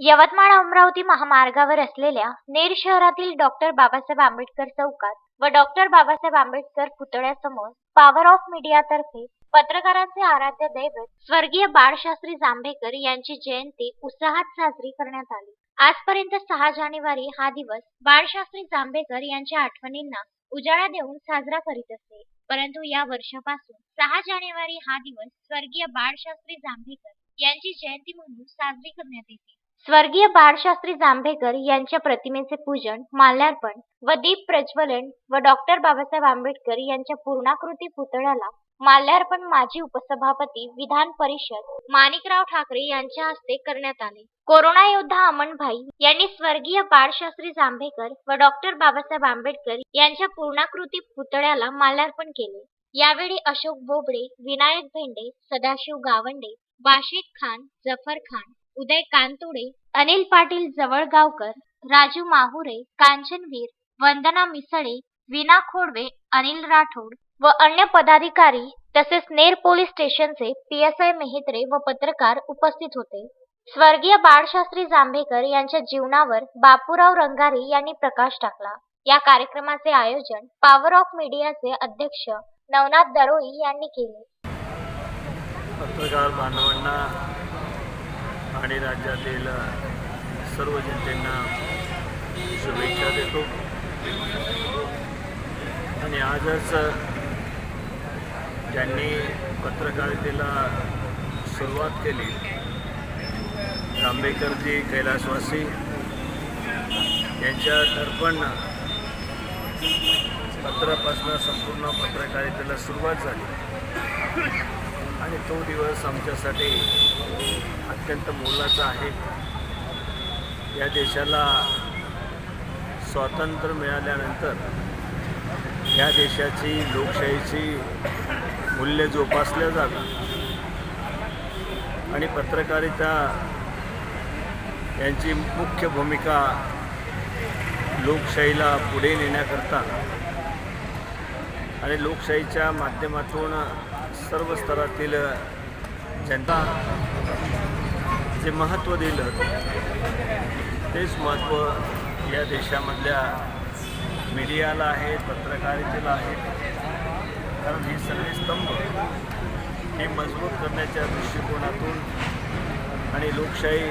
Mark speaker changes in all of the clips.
Speaker 1: यवतमाळ अमरावती महामार्गावर असलेल्या नेर शहरातील डॉक्टर बाबासाहेब आंबेडकर चौकात व डॉक्टर बाबासाहेब आंबेडकर पुतळ्यासमोर पॉवर ऑफ मीडियातर्फे पत्रकारांचे आराध्य दैवत स्वर्गीय बाळशास्त्री जांभेकर यांची जयंती उत्साहात साजरी करण्यात आली. आजपर्यंत सहा जानेवारी हा दिवस बाळशास्त्री जांभेकर यांच्या आठवणींना उजाळा देऊन साजरा करीत असते परंतु या वर्षापासून सहा जानेवारी हा दिवस स्वर्गीय बाळशास्त्री जांभेकर यांची जयंती म्हणून साजरी करण्यात येते. स्वर्गीय बाळशास्त्री जांभेकर यांच्या प्रतिमेचे पूजन माल्यार्पण व दीप प्रज्वलन व डॉक्टर बाबासाहेब आंबेडकर यांच्या पूर्णाकृती पुतळ्याला माल्यार्पण माजी उपसभापती विधान परिषद माणिकराव ठाकरे यांच्या हस्ते करण्यात आले. कोरोना योद्धा अमनभाई यांनी स्वर्गीय बाळशास्त्री जांभेकर व डॉक्टर बाबासाहेब आंबेडकर यांच्या पूर्णाकृती पुतळ्याला माल्यार्पण केले. यावेळी अशोक बोबडे विनायक भेंडे सदाशिव गावंडे बाशिद खान जफर खान उदय कांतुडे अनिल पाटील जवळगावकर राजू माहुरे कांचनवीर वंदना मिसळे विना खोडवे अनिल राठोड व अन्य पदाधिकारी तसेच नेर पोलीस स्टेशनचे पी एस आय मेहेत्रे व पत्रकार उपस्थित होते. स्वर्गीय बाळशास्त्री जांभेकर यांच्या जीवनावर बापूराव रंगारी यांनी प्रकाश टाकला. या कार्यक्रमाचे आयोजन पॉवर ऑफ मीडियाचे अध्यक्ष नवनाथ दरोई यांनी केले.
Speaker 2: पत्रकार बांधवांना आणि राज्यातील सर्व जनतेंना शुभेच्छा देतो. आणि आजच ज्यांनी पत्रकारितेला सुरुवात केली तांबेकरजी कैलासवासी यांच्या दर्पण पत्रापासून संपूर्ण पत्रकारितेला सुरुवात झाली. आणि तो दिवस आमच्यासाठी अत्यंत मोलाचा आहे. या देशाला स्वातंत्र्य मिळाल्यानंतर या देशाची लोकशाहीची मूल्य जोपासल्या जावी. आणि पत्रकारिता यांची मुख्य भूमिका लोकशाहीला पुढे नेण्याकरता आणि लोकशाहीच्या माध्यमातून सर्व स्तरातील जनता जे महत्त्व दिलं तेच महत्त्व या देशामधल्या मीडियाला आहे पत्रकारितेला आहे. कारण हे सगळे स्तंभ हे मजबूत करण्याच्या दृष्टिकोनातून आणि लोकशाही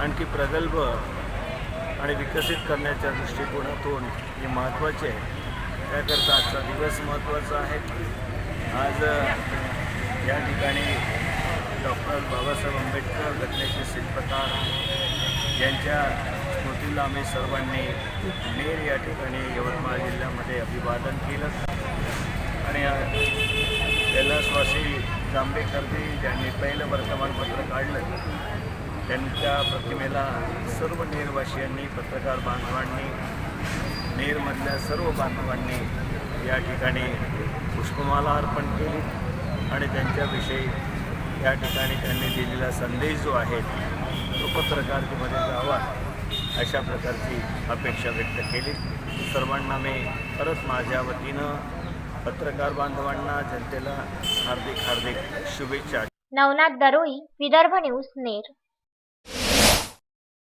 Speaker 2: आणखी प्रगल्भ आणि विकसित करण्याच्या दृष्टिकोनातून हे महत्त्वाचे आहे. त्याकरता आजचा दिवस महत्त्वाचा आहे. आज या ठिकाणी डॉक्टर बाबासाहेब आंबेडकर घटनेचे शिल्पकार यांच्या स्मृतीला आम्ही सर्वांनी नेर या ठिकाणी यवतमाळ जिल्ह्यामध्ये अभिवादन केलं. आणि कैलासवासी जांभेकरजी ज्यांनी पहिलं वर्तमानपत्र काढलं त्यांच्या प्रतिमेला सर्व नेरवासियांनी पत्रकार बांधवांनी नेरमधल्या सर्व बांधवांनी या ठिकाणी पुष्पमाला अर्पण केली आणि त्यांच्याविषयी या ठिकाणी त्यांनी दिलेला संदेश जो आहे तो पत्रकारितेमध्ये जावा अशा प्रकारची अपेक्षा व्यक्त केली. सर्वांना मी परत माझ्या वतीनं पत्रकार बांधवांना जनतेला हार्दिक हार्दिक शुभेच्छा.
Speaker 1: नवनाथ दरोई विदर्भ न्यूज नेर.